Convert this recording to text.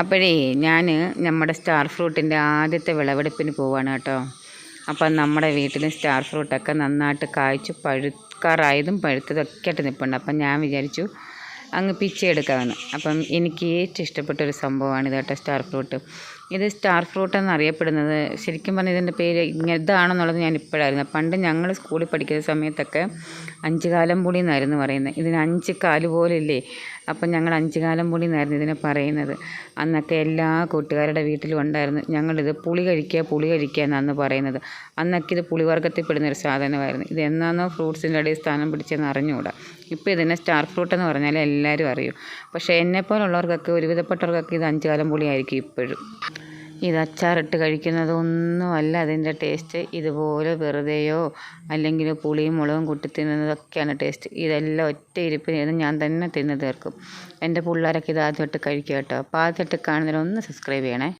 അപ്പോഴേ ഞാൻ നമ്മുടെ സ്റ്റാർ ഫ്രൂട്ടിന്റെ ആദ്യത്തെ വിളവെടുപ്പിന് പോവാണ് കേട്ടോ. അപ്പം നമ്മുടെ വീട്ടിൽ സ്റ്റാർ ഫ്രൂട്ടൊക്കെ നന്നായിട്ട് കായ്ച്ച് പഴുക്കാറായതും പഴുത്തതൊക്കെ ആയിട്ട് നിൽപ്പുണ്ട് അപ്പം ഞാൻ വിചാരിച്ചു അങ്ങ് പിച്ചെടുക്കാമെന്ന് അപ്പം എനിക്ക് ഏറ്റവും ഇഷ്ടപ്പെട്ട ഒരു സംഭവമാണ് ഇത് കേട്ടോ സ്റ്റാർ ഫ്രൂട്ട്. ഇത് സ്റ്റാർ ഫ്രൂട്ട് എന്നറിയപ്പെടുന്നത് ശരിക്കും പറഞ്ഞാൽ ഇതിന്റെ പേര് ഇതാണെന്നുള്ളത് ഞാൻ ഇപ്പോഴായിരുന്നു. പണ്ട് ഞങ്ങൾ സ്കൂളിൽ പഠിക്കുന്ന സമയത്തൊക്കെ അഞ്ച് കാലം പുളി എന്നായിരുന്നു പറയുന്നത്. ഇതിന് അഞ്ച് കാൽ പോലില്ലേ? അപ്പം ഞങ്ങൾ അഞ്ച് കാലം പുളി എന്നായിരുന്നു ഇതിനെ പറയുന്നത്. അന്നൊക്കെ എല്ലാ കൂട്ടുകാരുടെ വീട്ടിലും ഉണ്ടായിരുന്നു. ഞങ്ങളിത് പുളി കഴിക്കുക പുളി കഴിക്കുക എന്നാണ് പറയുന്നത്. അന്നൊക്കെ ഇത് പുളിവർഗത്തിൽ പെടുന്ന ഒരു സാധനമായിരുന്നു. ഇത് എന്നാന്നോ ഫ്രൂട്ട്സിന്റെ ഇടയിൽ സ്ഥാനം പിടിച്ചെന്ന് അറിഞ്ഞുകൂടാ. ഇപ്പോൾ ഇതിനെ സ്റ്റാർ ഫ്രൂട്ട് എന്ന് പറഞ്ഞാൽ എല്ലാവരും അറിയും. പക്ഷേ എന്നെപ്പോലുള്ളവർക്കൊക്കെ ഒരുവിധപ്പെട്ടവർക്കൊക്കെ ഇത് അഞ്ച് കാലം പുളിയായിരിക്കും ഇപ്പോഴും. ഇത് അച്ചാറിട്ട് കഴിക്കുന്നതൊന്നുമല്ല അതിന്റെ ടേസ്റ്റ്. ഇതുപോലെ വെറുതെയോ അല്ലെങ്കിൽ പുളിയും മുളകും കൂട്ടി തിന്നുന്നതൊക്കെയാണ് ടേസ്റ്റ്. ഇതെല്ലാം ഒറ്റ ഇരിപ്പിന് ഞാൻ തന്നെ തിന്ന് തീർക്കും. എന്റെ പിള്ളേരൊക്കെ ഇത് ആദ്യമായിട്ട് കഴിക്കുക കേട്ടോ. അപ്പോൾ ആദ്യമായിട്ട് കാണുന്നവരൊന്ന് സബ്സ്ക്രൈബ് ചെയ്യണേ.